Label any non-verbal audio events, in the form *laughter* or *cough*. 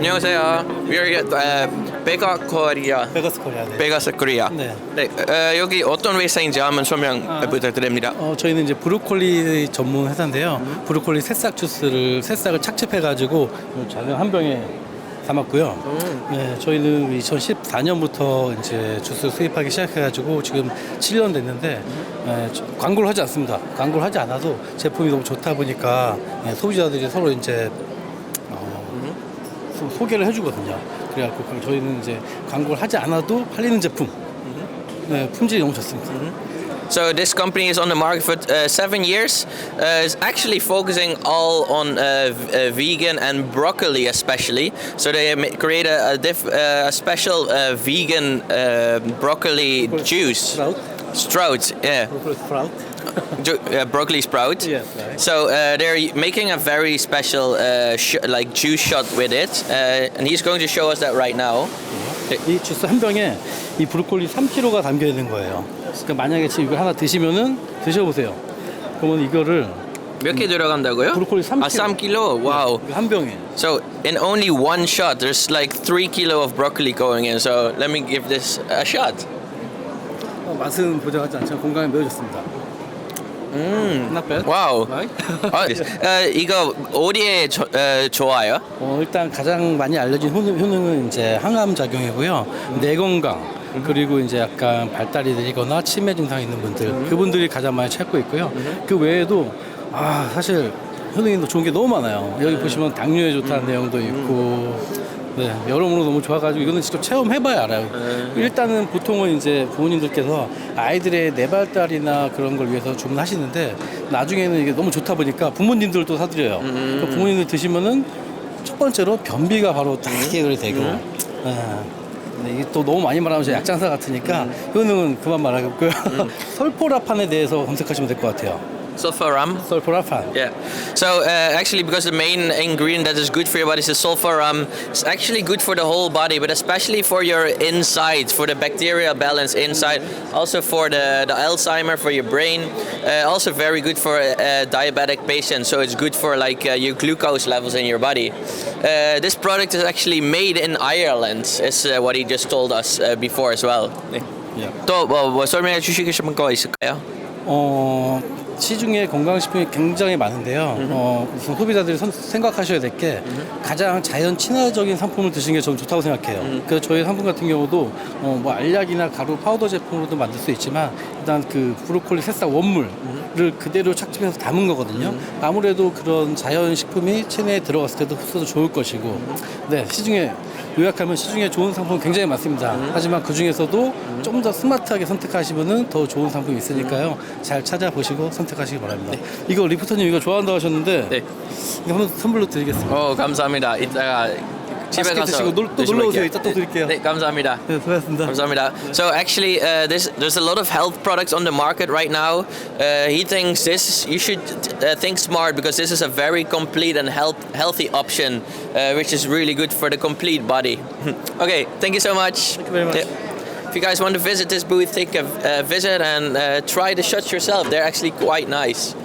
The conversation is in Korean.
안녕하세요. We are at uh, Bega Korea. 베가스 코리아 네. 베가스 코리아. 네. 네, 어, 여기 어떤 회사인지 한번 설명 아. 부탁드립니다. 어, 저희는 이제 브로콜리 전문 회사인데요. 브로콜리 새싹 주스를 새싹을 착즙해가지고 작은 한 병에 담았고요. 네, 저희는 2014년부터 이제 주스 수입하기 시작해가지고 지금 7년 됐는데 네, 저- 광고를 하지 않습니다. 광고를 하지 않아도 제품이 너무 좋다 보니까 네, 소비자들이 서로 이제 어, 소- 소개를 해주거든요. 그래갖고 그럼 저희는 이제 광고를 하지 않아도 팔리는 제품. 네, 품질이 너무 좋습니다. So this company is on the market for uh, seven years. Uh, is actually focusing all on uh, v- uh, vegan and broccoli, especially. So they ma- create a, a, diff, uh, a special uh, vegan uh, broccoli juice. 스프라웃? Sprout, Uh, broccoli sprout. Yes, right. So uh, they're making a very special uh, like juice shot with it, uh, and he's going to show us that right now. 이 주스 한 병에 이 브로콜리 3kg가 담겨 있는 거예요. 그러니까 만약에 지금 이거 하나 드시면은 드셔보세요. 그러면 이거를 몇 개 들어간다고요? 브로콜리 3 아, 3kg. Wow. 이거 한 병에 So in only one shot, there's like three kilo of broccoli going in. So let me give this a shot. 어, 맛은 보장하지 않지만 건강에 매우 좋습니다. 음, not bad. Wow. Right? 아, 어, 이거 어디에 조, 어, 좋아요? 어, 일단 가장 많이 알려진 효능, 효능은 이제 항암 작용이고요. 뇌 건강 그리고 이제 약간 발달이 느리거나 치매 증상 있는 분들 그분들이 가장 많이 찾고 있고요. 그 외에도 아 사실 효능이 좋은 게 너무 많아요. 여기 보시면 당뇨에 좋다는 내용도 있고. 네, 여러모로 너무 좋아가지고 이거는 직접 체험해봐야 알아요. 일단은 보통은 이제 부모님들께서 아이들의 뇌발달이나 그런 걸 위해서 주문하시는데 나중에는 이게 너무 좋다 보니까 부모님들도 사드려요. 그 부모님들 드시면은 첫 번째로 변비가 바로 딱 해결이 되고. 예. 근데 이게 또 너무 많이 말하면 저 약장사 같으니까 효능은 그만 말하겠고요. *laughs* 설포라판에 대해서 검색하시면 될 것 같아요 Sulfuram. Sulfurafa. Yeah. So uh, actually, because the main ingredient that is good for your body is the sulfuram, it's actually good for the whole body, but especially for your inside, for the bacterial balance inside, also for the, the Alzheimer, for your brain, uh, also very good for uh, diabetic patients. So it's good for like uh, your glucose levels in your body. Uh, this product is actually made in Ireland, is uh, what he just told us before as well. Yeah. To, well, sorry, 시중에 건강식품이 굉장히 많은데요. 어, 우선 소비자들이 선- 생각하셔야 될 게 가장 자연 친화적인 상품을 드시는 게 저는 좋다고 생각해요. 그래서 저희 상품 같은 경우도 어, 뭐 알약이나 가루 파우더 제품으로도 만들 수 있지만 일단 그 브로콜리 새싹 원물을 그대로 착즙해서 담은 거거든요. 아무래도 그런 자연 식품이 체내에 들어갔을 때도 흡수도 좋을 것이고, 네 시중에 요약하면 시중에 좋은 상품 굉장히 많습니다. 하지만 그 중에서도 좀 더 스마트하게 선택하시면은 더 좋은 상품이 있으니까요. 잘 찾아보시고 선택 하시기 바랍니다. 이거 리포터님 이거 좋아한다고 하셨는데 네. 이거 한번 선물로 드리겠습니다. 어 감사합니다. 이따가 집에 맛있게 가서 드시고 놀- 또 드시고 놀러 오세요. 올게요. 이따 또 드릴게요. 네, 감사합니다. 네, 수고하셨습니다. 감사합니다. So actually, uh, there's there's a lot of health products on the market right now. Uh, he thinks this you should uh, think smart because this is a very complete and health healthy option, uh, which is really good for the complete body. *laughs* okay, thank you so much. Thank you very much. Yeah. If you guys want to visit this booth, take a visit and uh, try the shots yourself. They're actually quite nice.